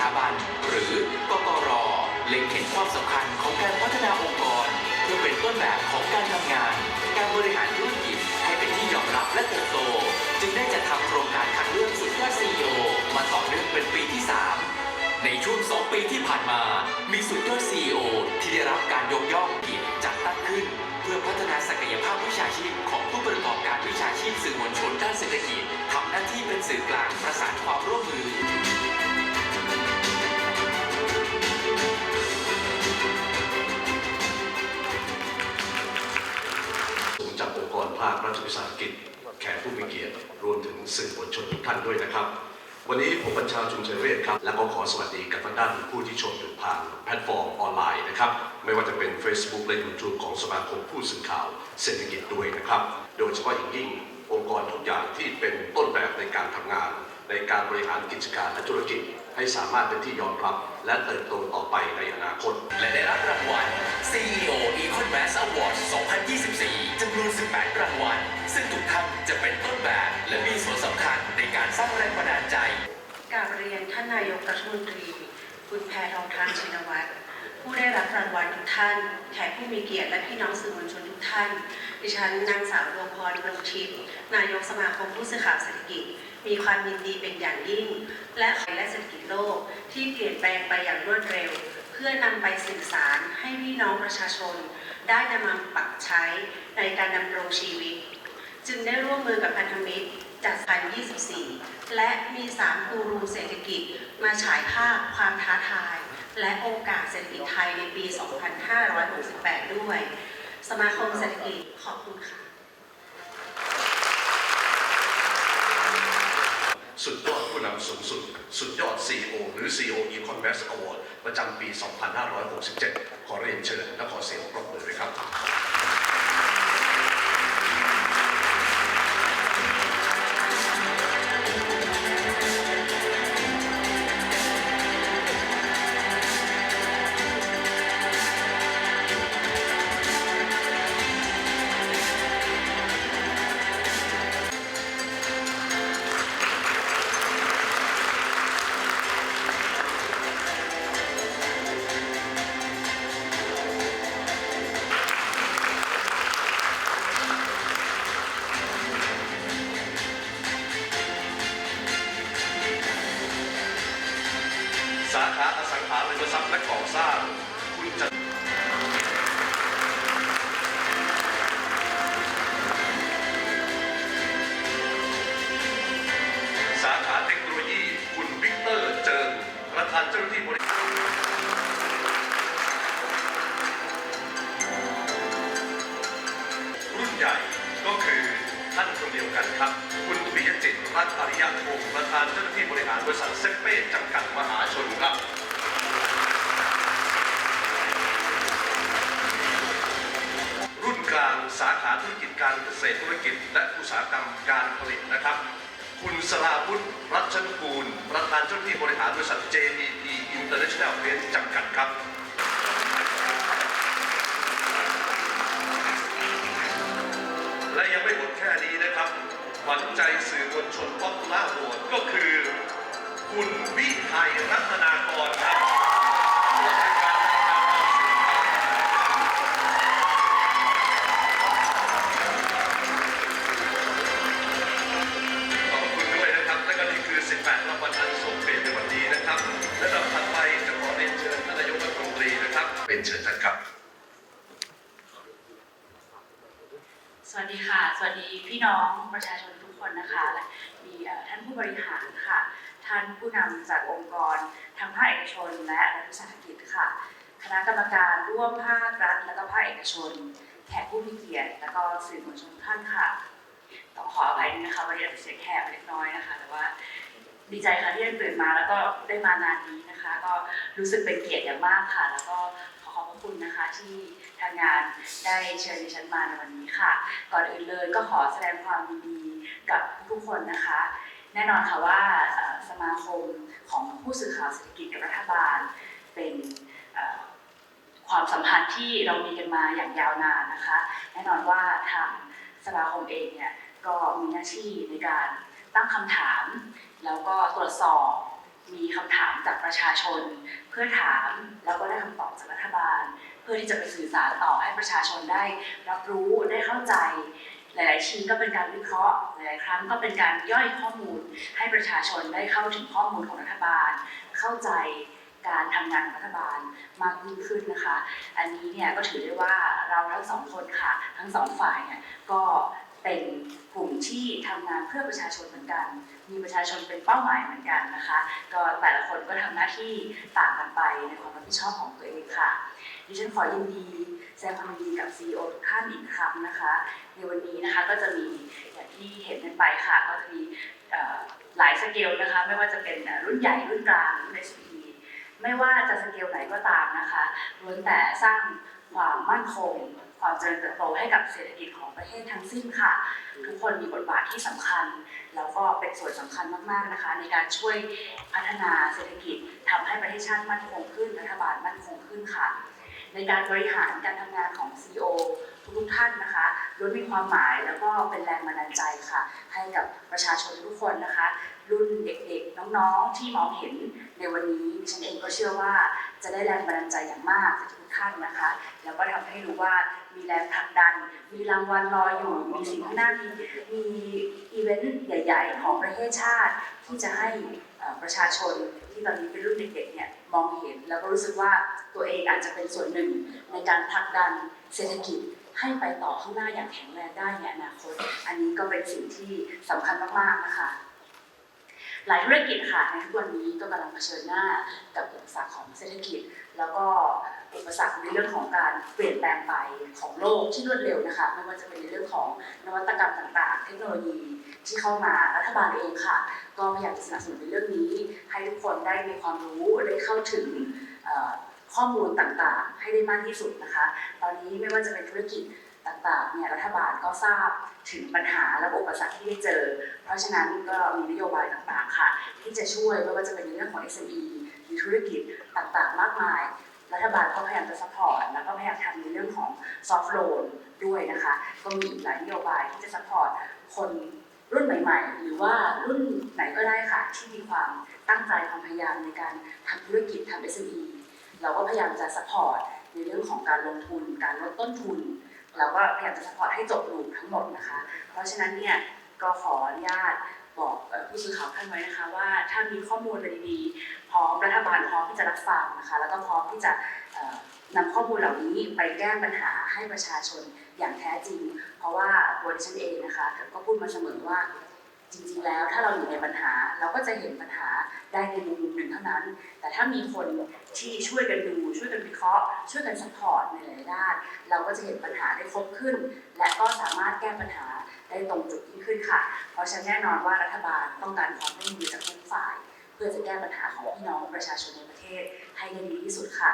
ถาบัน หรือกกรเล็งเห็นความสำคัญของการพัฒนาองค์กร เพื่อเป็นต้นแบบของการทำงาน การบริหารธุรกิจให้เป็นที่ยอมรับและเติบโต จึงได้จัดทำโครงการคัดเลือกสุดยอดซีอโอมาต่อเนื่องเป็นปีที่ 3 ในช่วง 2 ปีที่ผ่านมา มีสุดยอด CEO ที่ได้รับการยกย่องเกียรติจัดตั้งขึ้น เพื่อพัฒนาศักยภาพวิชาชีพของผู้ประกอบการวิชาชีพสื่อมวลชนด้านเศรษฐกิจทำหน้าที่เป็นสื่อกลางประสานความร่ แขกผู้มีเกียรติรวมถึงสื่อมวลชนทุกท่านด้วยนะครับ วันนี้ผมบัญชาชุมเฉยเวทครับ และก็ขอสวัสดีกับทางด้านผู้ที่ชมอยู่ผ่านแพลตฟอร์มออนไลน์นะครับ ไม่ว่าจะเป็น Facebook และ YouTube ของสมาคมผู้สื่อข่าวเศรษฐกิจด้วยนะครับ โดยเฉพาะอย่างยิ่งองค์กรทุกอย่างที่เป็นต้นแบบในการทำงาน ในการบริหารกิจการและธุรกิจ ให้สามารถเป็นที่ยอมรับ และเติบโตต่อไปในอนาคต และได้รับรางวัล CEO Econ Mass Award 2024จำนวน 18 รางวัล ทุกท่านจะเป็นต้นแบบและมีส่วนสำคัญในการสร้างแรงบันดาลใจ กาบเรียนท่านนายกรัฐมนตรี คุณแพทองทานชินวัตรผู้ได้รับรางวัลทุกท่าน แขกผู้มีเกียรติและพี่น้องสื่อมวลชนทุกท่าน ดิฉันนางสาวดวงพรดวงทิพย์นายกสมาคมผู้สื่อข่าวเศรษฐกิจ มีความยินดีเป็นอย่างยิ่ง และและเศรษฐกิจโลกที่เปลี่ยนแปลงไปอย่างรวดเร็ว เพื่อนำไปสื่อสารให้พี่น้องประชาชน ได้นำมาปรับใช้ในการดำรงชีวิต จึงได้ร่วมมือกับพันธมิตรจากพัน24 และมี3กูรูเศรษฐกิจมาฉายภาพความท้าทาย และโอกาสเศรษฐกิจไทยในปี 2568 ด้วย สมาคมเศรษฐกิจขอบคุณค่ะ สุดยอดผู้นำสูงสุด สุดยอด CEO หรือ CEO Econ Mass Award ประจำปี 2567 ขอเรียนเชิญและขอเสียงปรบมือด้วยครับ ษตรธุรกิจ และอุตสาหกรรมการผลิตนะครับ คุณสราวุฒิรัชนกูล ประธานเจ้าหน้าที่บริหารบริษัท JBP International p a i n t จำกัดครับและยังไม่หมดแค่นี้นะครับหวังใจสื่อมวลชนป๊อปล่าโหวตก็คือ คุณวิไทยรัตนากรครับผู้อำนวยการ ประชาชนทุกคนนะคะและมีท่านผู้บริหารค่ะ ท่านผู้นำจากองค์กรทางภาคเอกชน และรัฐวิสาหกิจค่ะ คณะกรรมการร่วมภาครัฐ และก็ภาคเอกชน แขกผู้มีเกียรติ และก็สื่อมวลชนท่านค่ะ ต้องขออภัยด้วยนะคะวันนี้อาจจะเสียงแหบเล็กน้อยนะคะ แต่ว่าดีใจค่ะที่ได้ตื่นมาแล้วก็ได้มางานนี้นะคะ ก็รู้สึกเป็นเกียรติอย่างมากค่ะ แล้วก็ข คุณนะคะที่ทางงานได้เชิญดิฉันมาในวันนี้ค่ะ ก่อนอื่นเลยก็ขอแสดงความยินดีกับทุกๆคนนะคะ แน่นอนค่ะว่าสมาคมของผู้สื่อข่าวเศรษฐกิจกับรัฐบาลเป็นความสัมพันธ์ที่เรามีกันมาอย่างยาวนานนะคะ แน่นอนว่าทางสมาคมเองเนี่ยก็มีหน้าที่ในการตั้งคำถาม แล้วก็ตรวจสอบ มีคำถามจากประชาชน เพื่อถามแล้วก็ได้คำตอบจากรัฐบาล เพื่อที่จะไปสื่อสารต่อให้ประชาชนได้ รับรู้ได้เข้าใจ หลาย ๆ ทีก็เป็นการวิเคราะห์หลายครั้งก็เป็นการย่อยข้อมูล ให้ประชาชนได้เข้าถึงข้อมูลของรัฐบาล เข้าใจการทำงานของรัฐบาลมากยิ่งขึ้นนะคะ อันนี้เนี่ยก็ถือได้ว่าเราทั้งสองคนค่ะ ทั้งสองฝ่ายเนี่ยก็ เป็นกลุ่มที่ทำงานเพื่อประชาชนเหมือนกัน มีประชาชนเป็นเป้าหมายเหมือนกันนะคะ ก็แต่ละคนก็ทำหน้าที่ต่างกันไปในความรับผิดชอบของตัวเองค่ะ ดิฉันขอยินดีแสดงความยินดีกับ CEO ทุกท่านอีกครั้งนะคะ ในวันนี้นะคะก็จะมีอย่างที่เห็นกันไปค่ะ ก็จะมีหลายสเกลนะคะ ไม่ว่าจะเป็นรุ่นใหญ่รุ่นกลางรุ่น SME ไม่ว่าจะสเกลไหนก็ตามนะคะล้วนแต่สร้างความมั่นคง ความเจริญเติบโตให้กับเศรษฐกิจของประเทศทั้งสิ้นค่ะ ทุกคนมีบทบาทที่สำคัญ แล้วก็เป็นส่วนสำคัญมากๆนะคะ ในการช่วยพัฒนาเศรษฐกิจทำให้ประเทศชาติมั่นคงขึ้นรัฐบาลมั่นคงขึ้นค่ะ ในการบริหารการทำงานของ CEO ทุกท่านนะคะล้วนมีความหมายแล้วก็เป็นแรงบันดาลใจค่ะ ให้กับประชาชนทุกคนนะคะ รุ่นเด็กๆ น้องๆ ที่มองเห็นในวันนี้ดิฉันเองก็เชื่อว่าจะได้แรงบันดาลใจอย่างมากจากทุกท่านนะคะ แล้วก็ทำให้รู้ว่ามีแรงผลักดัน มีรางวัลรออยู่ มีสิ่งข้างหน้ามีมีอีเวนต์ใหญ่ ๆ ของประเทศชาติ ที่จะให้ประชาชนที่ตอนนี้เป็นรุ่นเด็กๆเนี่ยมองเห็น แล้วก็รู้สึกว่าตัวเองอาจจะเป็นส่วนหนึ่งในการผลักดันเศรษฐกิจให้ไปต่อข้างหน้าอย่างแข็งแรงได้ในอนาคต อันนี้ก็เป็นสิ่งที่สำคัญมากๆนะคะ หลายธุรกิจค่ะในทุกวันนี้ก็กำลังเผชิญหน้ากับอุปสรรคของเศรษฐกิจ แล้วก็อุปสรรคในเรื่องของการเปลี่ยนแปลงไปของโลกที่รวดเร็วนะคะไม่ว่าจะเป็นในเรื่องของนวัตกรรมต่างๆ เทคโนโลยีที่เข้ามารัฐบาลเองค่ะ ก็พยายามจะสนับสนุนในเรื่องนี้ ให้ทุกคนได้มีความรู้ได้เข้าถึงข้อมูลต่างๆ ให้ได้มากที่สุดนะคะ ตอนนี้ไม่ว่าจะเป็นธุรกิจ ต่างๆเนี่ยรัฐบาลก็ทราบถึงปัญหาและอุปสรรคที่ได้เจอ เพราะฉะนั้นก็มีนโยบายต่างๆค่ะ ที่จะช่วยไม่ว่าจะเป็นในเรื่องของ SME หรือธุรกิจต่างๆ มากมาย รัฐบาลก็พยายามจะซัพพอร์ตแล้วก็พยายามทำในเรื่องของซอฟท์โลนด้วยนะคะ ก็มีหลายนโยบายที่จะซัพพอร์ตคนรุ่นใหม่ ๆ หรือว่ารุ่นไหนก็ได้ค่ะ ที่มีความตั้งใจความพยายามในการทำธุรกิจทำ SME เราก็พยายามจะซัพพอร์ตในเรื่องของการลงทุน การลดต้นทุน เราก็พยายามจะสปอร์ตให้จบลูปทั้งหมดนะคะ เพราะฉะนั้นเนี่ยก็ขออนุญาตบอกผู้สื่อข่าวท่านไว้นะคะว่าถ้ามีข้อมูลอะไรดีๆพร้อมรัฐบาลพร้อมที่จะรับฟังนะคะแล้วก็พร้อมที่จะเอ่อนำข้อมูลเหล่านี้ไปแก้ปัญหาให้ประชาชนอย่างแท้จริง เพราะว่าตัวดิฉันเองนะคะก็พูดมาเสมอว่า จริงๆแล้วถ้าเราอยู่ในปัญหา เราก็จะเห็นปัญหาได้ในมุมหนึ่งเท่านั้น แต่ถ้ามีคนที่ช่วยกันดู ช่วยกันวิเคราะห์ ช่วยกันซัพพอร์ตในหลายด้าน เราก็จะเห็นปัญหาได้ครบขึ้น และก็สามารถแก้ปัญหาได้ตรงจุดยิ่งขึ้นค่ะ เพราะฉะนั้นแน่นอนว่ารัฐบาลต้องการความร่วมมือจากทุกฝ่าย เพื่อจะแก้ปัญหาของพี่น้องประชาชนในประเทศให้ได้ดีที่สุดค่ะ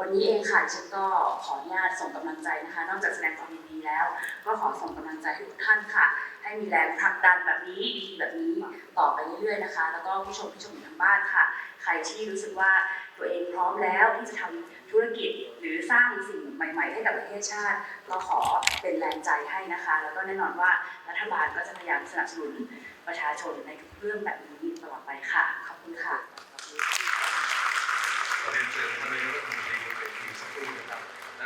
วันนี้เองค่ะฉันก็ขออนุญาตส่งกำลังใจนะคะ นอกจากแสดงความยินดีแล้ว ก็ขอส่งกำลังใจให้ทุกท่านค่ะ ให้มีแรงผลักดันแบบนี้ดีแบบนี้ต่อไปเรื่อยๆนะคะ แล้วก็ผู้ชมที่ชมอยู่ทางบ้านค่ะ ใครที่รู้สึกว่าตัวเองพร้อมแล้วที่จะทำธุรกิจหรือสร้างสิ่งใหม่ ๆ ให้กับประเทศชาติ ก็ขอเป็นแรงใจให้นะคะ แล้วก็แน่นอนว่ารัฐบาลก็จะพยายามสนับสนุนประชาชนในทุกเรื่องแบบนี้ตลอดไปค่ะขอบคุณค่ะขอเรียนเ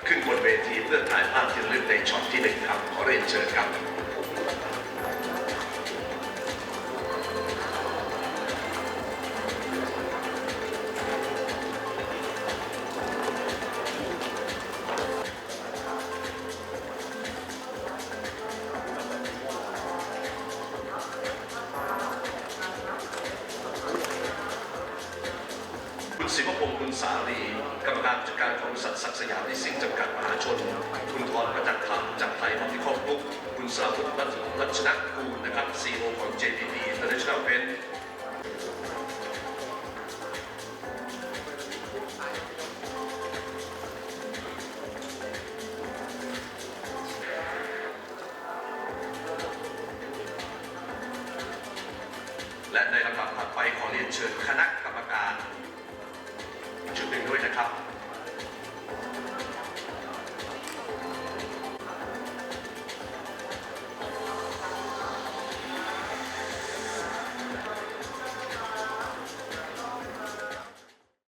ขึ้นบนเวทีเพื่อถ่ายภาพที่ระลึกในช็อตที่หนึ่งครับ ขอเรียนเชิญครับคุณศิวพงศ์คุณสาลีกรรมการผู้จัดการของบริษัทศักดิ์สยามลิสซิ่ง และในลำดับถัดไปขอเรียนเชิญคณะกรรมการ จุดหนึ่งด้วยนะครับ